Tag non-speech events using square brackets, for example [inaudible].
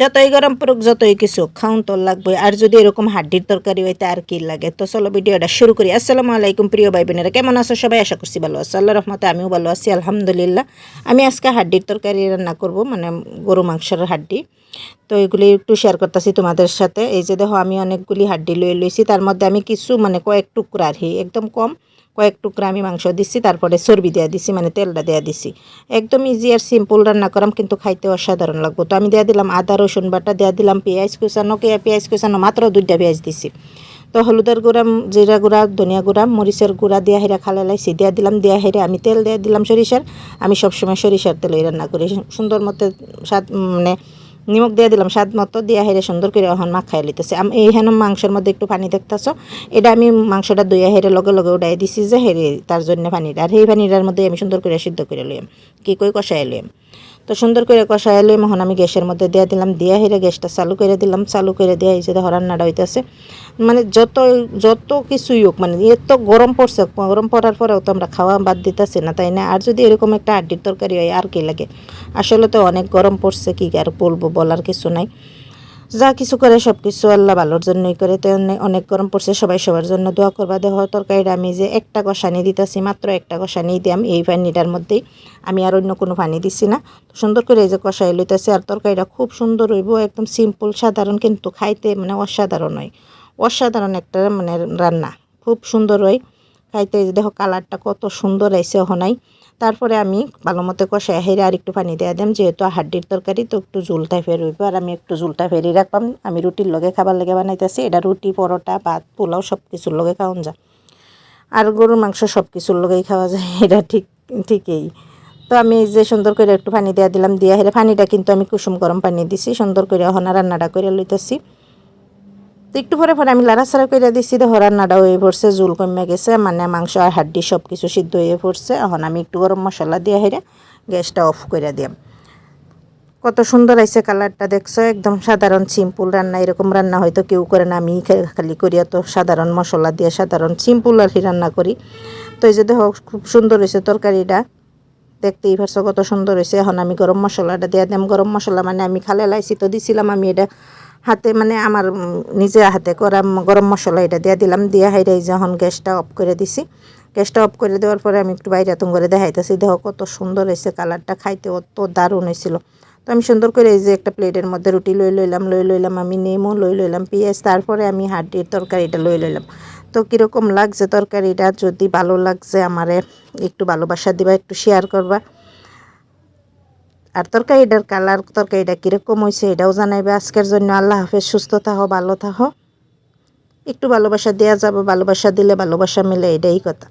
যতই গরম পড়ুক, যতই কিছু খাউন তো লাগবে আর যদি এরকম হাড্ডির তরকারি হইতে আর কি লাগে? তো চলো ভিডিওটা শুরু করি। আসসালামু আলাইকুম, প্রিয় ভাই বোনেরা কেমন আছো সবাই? আশা করছি ভালো আছো। আল্লাহ রহমতে আমিও ভালো আছি, আলহামদুলিল্লাহ। আমি আজকে হাড্ডির তরকারি রান্না করব মানে গরু মাংসের হাড্ডি। তো এগুলি একটু শেয়ার করতেছি তোমাদের সাথে। এই যে দেখো, আমি অনেকগুলি হাড্ডি লয়ে লইছি। তার মধ্যে আমি কিছু মানে কয়েক টুকরা আর একদম কম। কয়েক টুকরা আমি মাংস দিছি, তারপরে চর্বি দেওয়া দিছি মানে তেলটা দেওয়া দিছি। একদম ইজি আর সিম্পল রান্না করাম, কিন্তু খাইতে অসাধারণ লাগবো। তো আমি দেওয়া দিলাম আদা, রসুন বাটা দেওয়া দিলাম পেঁয়াজ কুচানো, কে, পেঁয়াজ কুচানো মাত্র দুইটা পেঁয়াজ দিছি। তো হলুদের গুঁড়া, জিরা গুঁড়া, ধনিয়া গুঁড়া, মরিচের গুঁড়া দিয়া হেরা খালে লাইছি, দিয়া দিলাম, দিয়া হেরে আমি তেল দিয়ে দিলাম সরিষার। আমি সবসময় সরিষার তেলই রান্না করি, সুন্দর মতো স্বাদ মানে নিমক দিয়ে দিলাম, স্বাদ মতো দিয়া হেরে সুন্দর করে এখন মাখাই লিতেছে আমি এই হেন মাংসের মধ্যে একটু পানি দেখতেছ? এটা আমি মাংসটা দইয়া হেরে লগে লগে উঠাই দিছি যে হেরে তার জন্য পানিটা। আর সেই পানিটার মধ্যে আমি সুন্দর করে সিদ্ধ করে লইম কি কই কষাই লইম তো সুন্দর করে কষাই লইম এখন আমি গ্যাসের মধ্যে দিয়ে দিলাম। দিয়া হেরে গ্যাসটা চালু করে দিলাম। চালু করে দিয়ে এই যে দেখো রান্নাটা হইতেছে। মানে যত যত কিছুই হোক মানে এত গরম পড়ছে, গরম পড়ার পরেও তো আমরা খাওয়া বাদ দিতেছি না, তাই না? আর যদি এরকম একটা আড্ডির তরকারি হয়, আর কি লাগে? আসলে তো অনেক গরম পড়ছে, কি আর বলব, বলার কিছু নাই। যা কিছু করে সব কিছু আল্লাহ ভালোর জন্যই করে, তো অনেক গরম পড়ছে, সবাই সবার জন্য দোয়া করবা। দেহ তরকারিটা আমি যে একটা কষানি দিতেছি, মাত্র একটা কষা কষানি দিয়াম, এই পানিটার মধ্যেই। আমি আর অন্য কোনো পানি দিছি না। সুন্দর করে এই যে কষাই লইতেছি, আর তরকারিটা খুব সুন্দর হইব, একদম সিম্পল সাধারণ, কিন্তু খাইতে মানে অসাধারণ হয়। অসাধারণ একটা মানে রান্না, খুব সুন্দর হয়। খাইতে দেখো কালারটা কত সুন্দর আইসে হনাই তারপরে আমি ভালো মতো কষাই হেরে আর একটু পানি দিয়ে দিলাম। যেহেতু হাড্ডির তরকারি, তো একটু ঝুল টাইপের হইব আর আমি একটু ঝুলটা ফেরি রাখলাম আমি রুটির লগে খাবার লেগে বানাইতেছি। এটা রুটি, পরোটা, ভাত, পোলাও সব কিছুর লগে খাওয়ান যা আর গরুর মাংস সব কিছুর লগেই খাওয়া যায়। [laughs] এটা ঠিক, ঠিকই। তো আমি যে সুন্দর করে একটু পানি দেওয়া দিলাম। দিয়া হেরে পানিটা কিন্তু আমি কুসুম গরম পানি দিছি। সুন্দর করে হনা রান্নাটা করে লইতেছি। তো একটু পরে পরে আমি লাড়াছাড়া করে দিচ্ছি তো রান্নাটা হয়ে পড়ছে, জুল কমে গেছে মানে মাংস আর হাড্ডি সব কিছু সিদ্ধ হয়ে পড়ছে। এখন আমি একটু গরম মশলা দিয়ে হেরে গ্যাসটা অফ করে দিলাম কত সুন্দর আইছে কালারটা, দেখছ? একদম সাধারণ সিম্পল রান্না, এরকম রান্না হয়তো কেউ করে না। আমি খালি করি তো সাধারণ মশলা দিয়ে সাধারণ সিম্পল আর কি রান্না করি। তো এই যে দেখো, খুব সুন্দর হয়েছে তরকারিটা। দেখতেই পারছ কত সুন্দর হয়েছে এখন আমি গরম মশলাটা দিয়ে দিলাম গরম মশলা মানে আমি খালে লাইছি তো দিছিলাম আমি এটা হাতে মানে আমার নিজে হাতে করা গরম মশলা এটা দিয়ে দিলাম, দিয়ে হাইরে যখন গ্যাসটা অফ করে দিছি। গ্যাসটা অফ করে দেওয়ার পরে আমি একটু বাইরে তুম করে দেখাইতেছি, দেখো কত সুন্দর হয়েছে কালারটা, খাইতে অত দারুণ হয়েছিল। তো আমি সুন্দর করে এই যে একটা প্লেটের মধ্যে রুটি লই লইলাম লই লইলাম আমি নেমো, লই লইলাম পেঁয়াজ, তারপরে আমি হাড্ডির তরকারিটা লই লইলাম। তো কীরকম লাগছে তরকারিটা, যদি ভালো লাগছে আমারে, একটু ভালোবাসা দিবা, একটু শেয়ার করবা। আর তরকারিটার কালার, তরকারিটা কীরকম হয়েছে এটাও জানাইবে। আজকের জন্য আল্লাহ হাফেজ, সুস্থ থাকো ভালো থাকো একটু ভালোবাসা দেওয়া যাবে, ভালোবাসা দিলে ভালোবাসা মিলে, এটাই কথা।